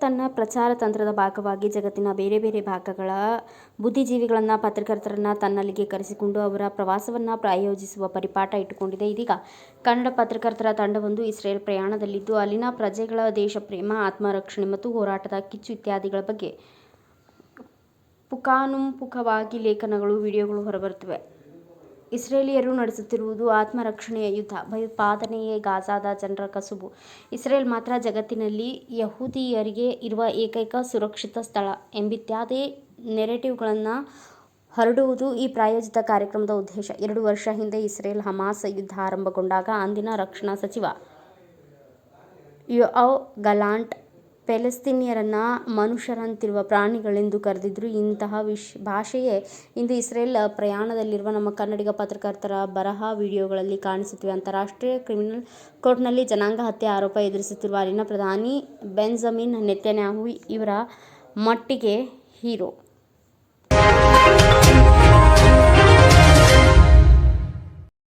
ತನ್ನ ಪ್ರಚಾರ ತಂತ್ರದ ಭಾಗವಾಗಿ ಜಗತ್ತಿನ ಬೇರೆ ಬೇರೆ ಭಾಗಗಳ ಬುದ್ಧಿಜೀವಿಗಳನ್ನು, ಪತ್ರಕರ್ತರನ್ನು ತನ್ನಲ್ಲಿಗೆ ಕರೆಸಿಕೊಂಡು ಅವರ ಪ್ರವಾಸವನ್ನು ಪ್ರಾಯೋಜಿಸುವ ಪರಿಪಾಠ ಇಟ್ಟುಕೊಂಡಿದೆ. ಇದೀಗ ಕನ್ನಡ ಪತ್ರಕರ್ತರ ತಂಡವೊಂದು ಇಸ್ರೇಲ್ ಪ್ರಯಾಣದಲ್ಲಿದ್ದು, ಅಲ್ಲಿನ ಪ್ರಜೆಗಳ ದೇಶಪ್ರೇಮ ಆತ್ಮರಕ್ಷಣೆ ಮತ್ತು ಹೋರಾಟದ ಕಿಚ್ಚು ಇತ್ಯಾದಿಗಳ ಬಗ್ಗೆ ಪುಂಖಾನುಪುಂಖವಾಗಿ ಲೇಖನಗಳು, ವಿಡಿಯೋಗಳು ಹೊರಬರುತ್ತಿವೆ. ಇಸ್ರೇಲಿಯರು ನಡೆಸುತ್ತಿರುವುದು ಆತ್ಮರಕ್ಷಣೆಯ ಯುದ್ಧ. ಭಯೋತ್ಪಾದನೆಯೇ ಗಾಜಾದ ಜನರ ಕಸುಬು. ಇಸ್ರೇಲ್ ಮಾತ್ರ ಜಗತ್ತಿನಲ್ಲಿ ಯಹೂದಿಯರಿಗೆ ಇರುವ ಏಕೈಕ ಸುರಕ್ಷಿತ ಸ್ಥಳ ಎಂಬಿತ್ಯಾದಿ ನೆರೆಟಿವ್ಗಳನ್ನು ಹರಡುವುದು ಈ ಪ್ರಾಯೋಜಿತ ಕಾರ್ಯಕ್ರಮದ ಉದ್ದೇಶ. ಎರಡು ವರ್ಷ ಹಿಂದೆ ಇಸ್ರೇಲ್ ಹಮಾಸ್ ಯುದ್ಧ ಆರಂಭಗೊಂಡಾಗ ಅಂದಿನ ರಕ್ಷಣಾ ಸಚಿವ ಯೋಆವ್ ಗಲಾಂಟ್ ಪ್ಯಾಲೆಸ್ತೀನಿಯರನ್ನ ಮನುಷ್ಯರಂತಿರುವ ಪ್ರಾಣಿಗಳೆಂದು ಕರೆದಿದ್ರು. ಇಂತಹ ವಿಶ್ ಭಾಷೆಯೇ ಇಂದು ಇಸ್ರೇಲ್ ಪ್ರಯಾಣದಲ್ಲಿರುವ ನಮ್ಮ ಕನ್ನಡಿಗ ಪತ್ರಕರ್ತರ ಬರಹ ವಿಡಿಯೋಗಳಲ್ಲಿ ಕಾಣಿಸುತ್ತಿವೆ. ಅಂತಾರಾಷ್ಟ್ರೀಯ ಕ್ರಿಮಿನಲ್ ಕೋರ್ಟ್ನಲ್ಲಿ ಜನಾಂಗ ಹತ್ಯೆ ಆರೋಪ ಎದುರಿಸುತ್ತಿರುವ ಅಲ್ಲಿನ ಪ್ರಧಾನಿ ಬೆಂಜಮಿನ್ ನೆತನ್ಯಾಹು ಇವರ ಮಟ್ಟಿಗೆ ಹೀರೋ.